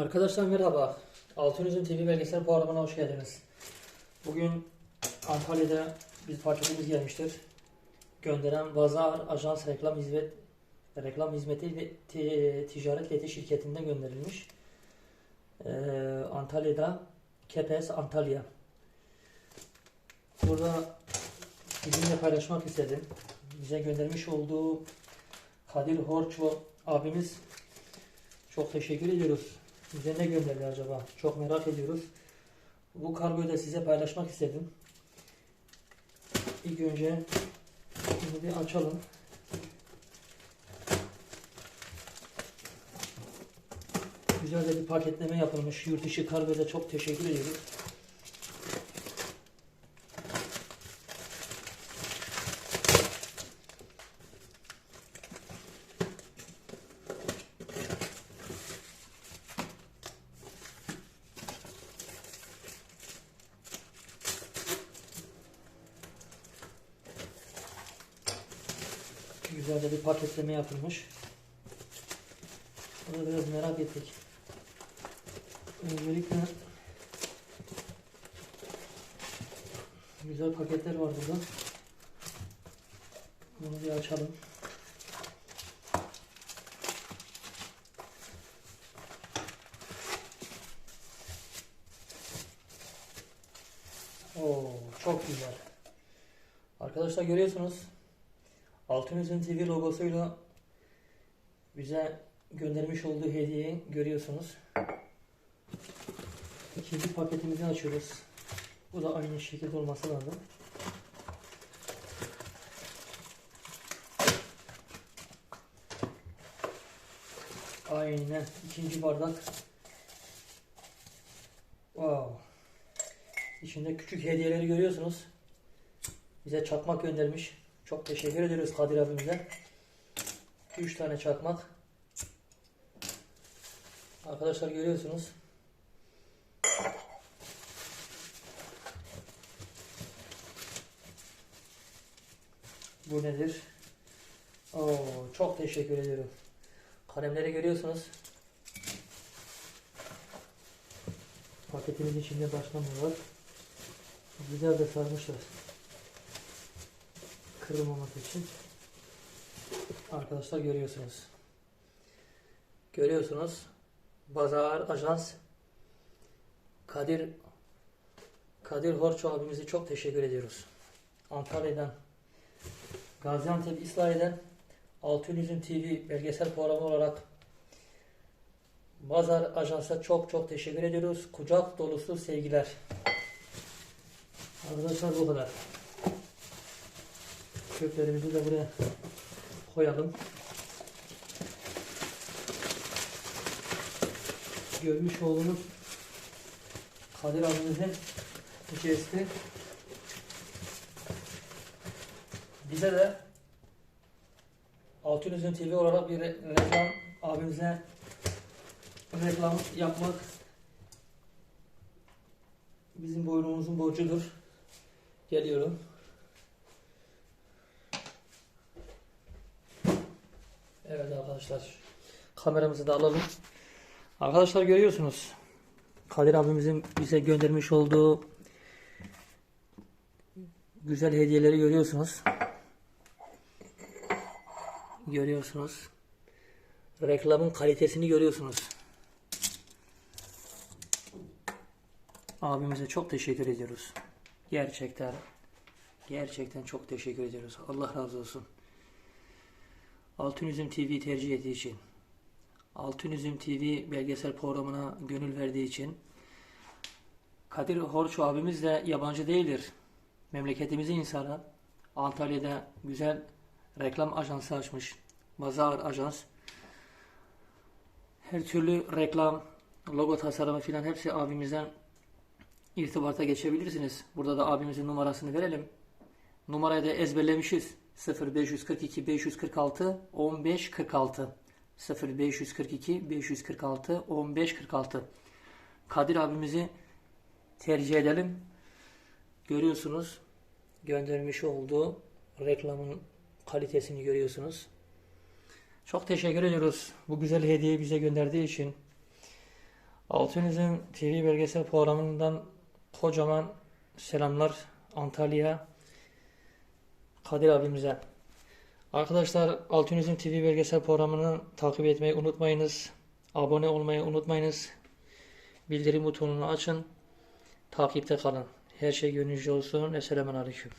Arkadaşlar merhaba. Altınüzüm TV belgesel programına hoş geldiniz. Bugün Antalya'da bir paketimiz gelmiştir. Gönderen Bazar Ajans Reklam Hizmet Reklam Hizmeti ve Ti- Ticaret Leti şirketinden gönderilmiş. Ee, Antalya'da Kepes Antalya. Burada sizinle paylaşmak istedim. Bize göndermiş olduğu Kadir Horço abimiz çok teşekkür ediyoruz. Bize ne gönderdi acaba? Çok merak ediyoruz. Bu kargoyu da size paylaşmak istedim. İlk önce bunu bir açalım. Güzel de bir paketleme yapılmış. Yurt dışı kargoya çok teşekkür ediyoruz. Güzel de bir paketleme yapılmış. Bunu biraz merak ettik. Öncelikle güzel paketler var burada. Bunu bir açalım. Oo, çok güzel. Arkadaşlar görüyorsunuz. Altınözün TV logosuyla bize göndermiş olduğu hediyeyi görüyorsunuz. İkinci paketimizi açıyoruz. Bu da aynı şekilde olması lazım. Aynen. ikinci bardak. Wow. İçinde küçük hediyeleri görüyorsunuz. Bize çakmak göndermiş. Çok teşekkür ediyoruz Kadir abimize. 3 tane çakmak. Arkadaşlar görüyorsunuz. Bu nedir? Oo, çok teşekkür ediyorum. Kalemleri görüyorsunuz. Paketimiz içinde başlamıyor var. Güzel de sarmışlar kırılmaması için arkadaşlar görüyorsunuz. Görüyorsunuz. Bazar Ajans Kadir Kadir Horço abimize çok teşekkür ediyoruz. Antalya'dan Gaziantep İslahiye'den Altınüzüm TV belgesel programı olarak Bazar Ajans'a çok çok teşekkür ediyoruz. Kucak dolusu sevgiler. Arkadaşlar bu kadar. Köklerimizi de buraya koyalım. Görmüş olduğunuz Kadir abimizin jesti. Bize de Altınüzün TV olarak bir re- reklam abimize reklam yapmak bizim boynumuzun borcudur. Geliyorum. Evet arkadaşlar. Kameramızı da alalım. Arkadaşlar görüyorsunuz. Kadir abimizin bize göndermiş olduğu güzel hediyeleri görüyorsunuz. Görüyorsunuz. Reklamın kalitesini görüyorsunuz. Abimize çok teşekkür ediyoruz. Gerçekten gerçekten çok teşekkür ediyoruz. Allah razı olsun. Altınüzüm TV tercih ettiği için, Altınüzüm TV belgesel programına gönül verdiği için, Kadir Horço abimiz de yabancı değildir. Memleketimizin insanı. Antalya'da güzel reklam ajansı açmış. Bazar Ajans. Her türlü reklam, logo tasarımı filan hepsi abimizden irtibata geçebilirsiniz. Burada da abimizin numarasını verelim. Numarayı da ezberlemişiz. 0542 546 15 46 0542 546 15 46 Kadir abimizi tercih edelim. Görüyorsunuz göndermiş olduğu reklamın kalitesini görüyorsunuz. Çok teşekkür ediyoruz bu güzel hediyeyi bize gönderdiği için. Altınizm TV belgesel programından kocaman selamlar Antalya Kadir abimize. Arkadaşlar Altınizm TV belgesel programını takip etmeyi unutmayınız. Abone olmayı unutmayınız. Bildirim butonunu açın. Takipte kalın. Her şey gönlünüzce olsun. Esselamun Aleyküm.